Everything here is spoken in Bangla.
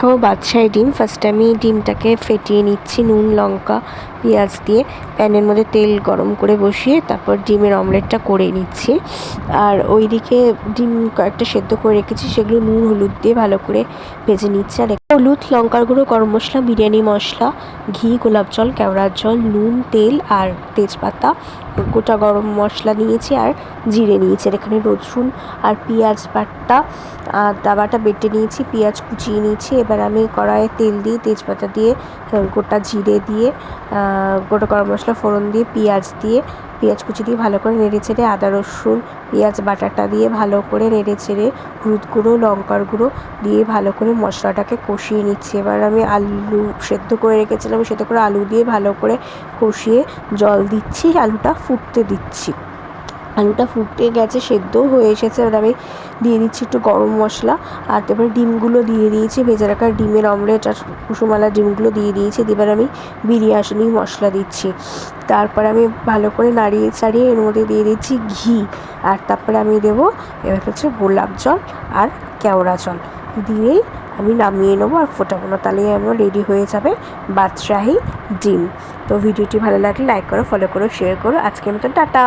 খাব বাদশাহী ডিম। ফার্স্ট আমি ডিমটাকে ফেটিয়ে নিচ্ছি নুন লঙ্কা পেঁয়াজ দিয়ে প্যানের মধ্যে তেল গরম করে বসিয়ে তারপর ডিমের অমলেটটা করে নিচ্ছি। আর ওইদিকে ডিম কয়েকটা সেদ্ধ করে রেখেছি, সেগুলো নুন, হলুদ দিয়ে ভালো করে ভেজে নিচ্ছি। আর হলুদ, লঙ্কার গুঁড়ো, গরম মশলা, বিরিয়ানি মশলা, ঘি, গোলাপ জল কেওড়ার জল, নুন, তেল আর তেজপাতা, গোটা গরম মশলা নিয়েছি আর জিরে নিয়েছি। আর এখানে রসুন আর পেঁয়াজ বাটা আর বাটা বেটে নিয়েছি, পেঁয়াজ কুচিয়ে নিয়েছি। এবার আমি কড়াইয়ে তেল দিয়ে, তেজপাতা দিয়ে, গোটা জিরে দিয়ে গোটা গরম মশলা, ফোড়ন দিয়ে, পেঁয়াজ দিয়ে, পেঁয়াজ কুচি দিয়ে ভালো করে নেড়ে চেড়ে আদা, রসুন, পেঁয়াজ, বাটাটা দিয়ে ভালো করে নেড়ে চেড়ে হলুদ গুঁড়ো, লঙ্কার গুঁড়ো দিয়ে ভালো করে মশলাটাকে কষিয়ে নিচ্ছি। এবার আমি আলু সেদ্ধ করে রেখেছিলাম, সেদ্ধ করে আলু দিয়ে ভালো করে কষিয়ে জল দিচ্ছি, আলুটা ফুটতে দিচ্ছি। আলুটা ফুটে গেছে, সেদ্ধও হয়ে এসেছে। এবার আমি দিয়ে দিচ্ছি একটু গরম মশলা। আর তারপরে ডিমগুলো দিয়ে দিয়েছি, ভেজে রাখা ডিমের অমলেট আর কুসুমালা ডিমগুলো দিয়ে দিয়েছি। এবার আমি বিরিয়ানি মশলা দিচ্ছি। তারপরে আমি ভালো করে নাড়িয়ে চাড়িয়ে এর মধ্যে দিয়ে দিচ্ছি ঘি। আর তারপরে আমি দেবো এবার হচ্ছে গোলাপ জল আর কেওড়া জল। দিয়েই আমি নামিয়ে নেব আর ফোটাবো তাহলেই আমার রেডি হয়ে যাবে বাদশাহী ডিম। তো ভিডিওটি ভালো লাগলে লাইক করো ফলো করো শেয়ার করো। আজকের মতো টাটা।